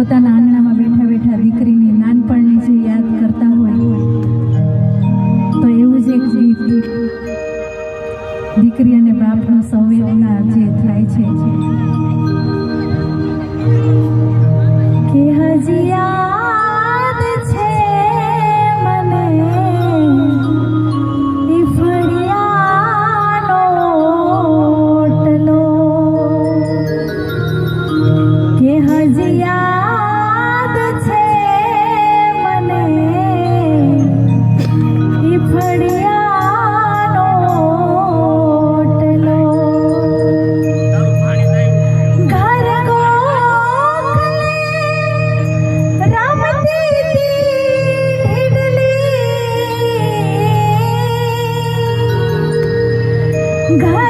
પોતાના આંગણામાં બેઠા બેઠા દીકરીની નાનપણની જે યાદ કરતા હોય, તો એવું જ એક ગીત દીકરી અને બાપનો સંવેદના જે થાય છે. કે હજી घर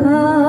Oh.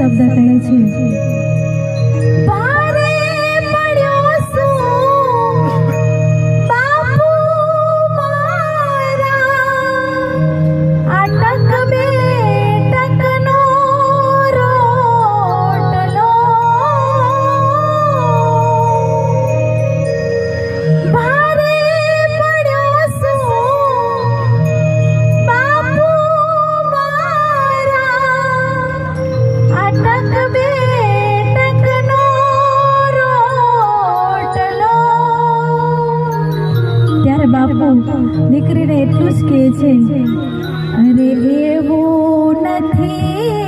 શબ્દ કહે છે ખુશકે છે. અરે એવો નથી.